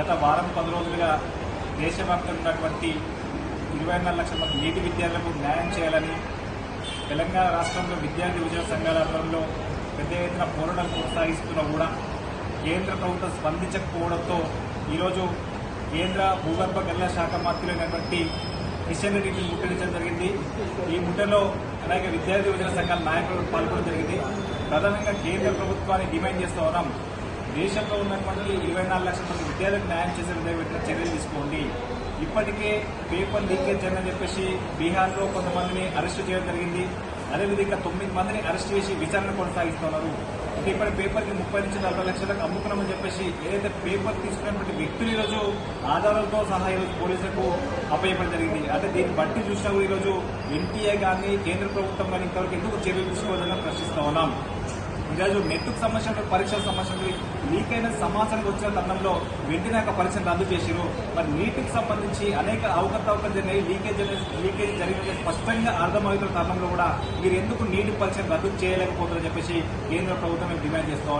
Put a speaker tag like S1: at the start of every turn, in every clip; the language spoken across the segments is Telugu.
S1: గత వారం పది రోజులుగా దేశవ్యాప్తంగా ఉన్నటువంటి ఇరవై నాలుగు లక్షల మంది నీటి విద్యార్థులకు న్యాయం చేయాలని తెలంగాణ రాష్ట్రంలో విద్యార్థి విజయ సంఘాల ఆధ్వర్యంలో పెద్ద ఎత్తున పోరాటాలు కొనసాగిస్తున్నా కూడా కేంద్ర ప్రభుత్వం స్పందించకపోవడంతో ఈరోజు కేంద్ర భూగర్భ గల్ల శాఖ మంత్రులైనటువంటి కిషన్ రెడ్డిని ముట్టడించడం జరిగింది. ఈ ముట్టలో అనేక విద్యార్థి యువజన సంఘాల నాయకులు పాల్గొనడం జరిగింది. ప్రధానంగా కేంద్ర ప్రభుత్వాన్ని డిమాండ్ చేస్తూ ఉన్నాం. దేశంలో ఉన్నటువంటి ఇరవై నాలుగు లక్షల మంది విద్యార్థులకు న్యాయం చేసే విధంగా పెట్టిన చర్యలు తీసుకోండి. ఇప్పటికే పేపర్ లీకేజ్ అని చెప్పేసి బీహార్లో కొంతమందిని అరెస్ట్ చేయడం జరిగింది. అదేవిధంగా తొమ్మిది మందిని అరెస్ట్ చేసి విచారణ కొనసాగిస్తున్నారు. అంటే ఇప్పటి పేపర్కి ముప్పై నుంచి నలభై లక్షలకు అమ్ముకున్నామని చెప్పేసి ఏదైతే పేపర్ తీసుకున్నటువంటి వ్యక్తులు ఈరోజు ఆధారాలతో సహా ఈరోజు పోలీసులకు అప్పయ్యపడం జరిగింది. అంటే దీన్ని బట్టి చూసినా కూడా ఈరోజు ఎన్టీఏ కానీ కేంద్ర ప్రభుత్వం కానీ ఇంతవరకు ఎందుకు చర్యలు తీసుకోవాలని ప్రశ్నిస్తా ఉన్నాం. ఈరోజు నెట్కు సంబంధించిన పరీక్షల సంబంధించిన లీక్ సమాచారం వచ్చిన తరుణంలో వెంటనే ఒక పరీక్షను రద్దు చేసిరు మరి నీటికి సంబంధించి అనేక అవకతవకలు జరిగినాయి లీకేజ్ లీకేజ్ జరిగిన స్పష్టంగా అర్థమవుతున్న తరుణంలో కూడా మీరు ఎందుకు నీటి పరీక్షను రద్దు చేయలేకపోతుందని చెప్పేసి కేంద్ర ప్రభుత్వం మేము డిమాండ్ చేస్తూ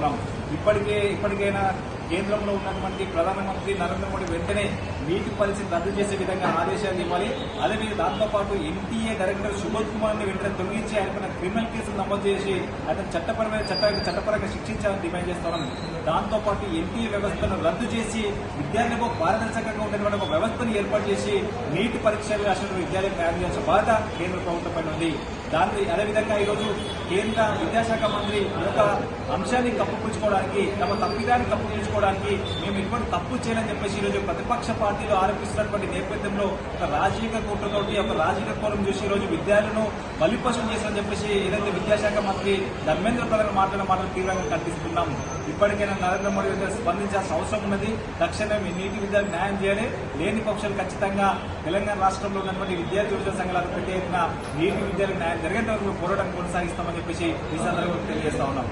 S1: ఇప్పటికే ఇప్పటికైనా కేంద్రంలో ఉన్నటువంటి ప్రధానమంత్రి నరేంద్ర మోడీ వెంటనే నీటి పరీక్షను రద్దు చేసే విధంగా ఆదేశాలు ఇవ్వాలి. అదేవిధంగా దాంతోపాటు ఎన్టీఏ డైరెక్టర్ సుబోధ్ కుమార్ని వెంటనే తొలగించి ఆయన క్రిమినల్ కేసులు నమోదు చేసి అతను చట్టపరమైన చట్ట చట్టపరంగా శిక్షించాలని డిమాండ్ చేస్తామని దాంతోపాటు ఎన్టీఏ వ్యవస్థను రద్దు చేసి విద్యార్థులకు పారదర్శకంగా ఉండేటువంటి ఒక వ్యవస్థను ఏర్పాటు చేసి నీటి పరీక్షలు రాసిన విద్యార్థులకు తయారు చేయాల్సిన బాధ కేంద్ర ప్రభుత్వం పైన ఉంది. దాని అదేవిధంగా ఈరోజు కేంద్ర విద్యాశాఖ మంత్రి ఈ యొక్క అంశాన్ని కప్పుపుచ్చుకోవడానికి తమ తప్పిదాన్ని కప్పుపుచ్చుకోవడానికి మేము ఎటువంటి తప్పు చేయాలని చెప్పేసి ఈరోజు ప్రతిపక్ష పార్టీలు ఆరోపిస్తున్నటువంటి నేపథ్యంలో ఒక రాజకీయ కుట్రతోటి ఒక రాజకీయ కోణం చూసి ఈరోజు విద్యార్థులను బలిపశం చేశారని చెప్పేసి ఏదైతే విద్యాశాఖ మంత్రి ధర్మేంద్ర ప్రధాన మాట్లాడిన మాటలు తీవ్రంగా ఖండిస్తున్నాం. ఇప్పటికైనా నరేంద్ర మోడీ గారు స్పందించాల్సిన అవసరం ఉన్నది. తక్షణమే నీటి విద్యార్థి న్యాయం చేయాలి. లేని పక్షాలు ఖచ్చితంగా తెలంగాణ రాష్ట్రంలో ఉన్నటువంటి విద్యార్థి విభజన సంఘాలకు పెద్ద నీటి విద్యార్థి న్యాయం జరిగేంత వరకు పోరాటం కొనసాగిస్తామని చెప్పేసి ఈ సందర్భంగా తెలియజేస్తా ఉన్నాం.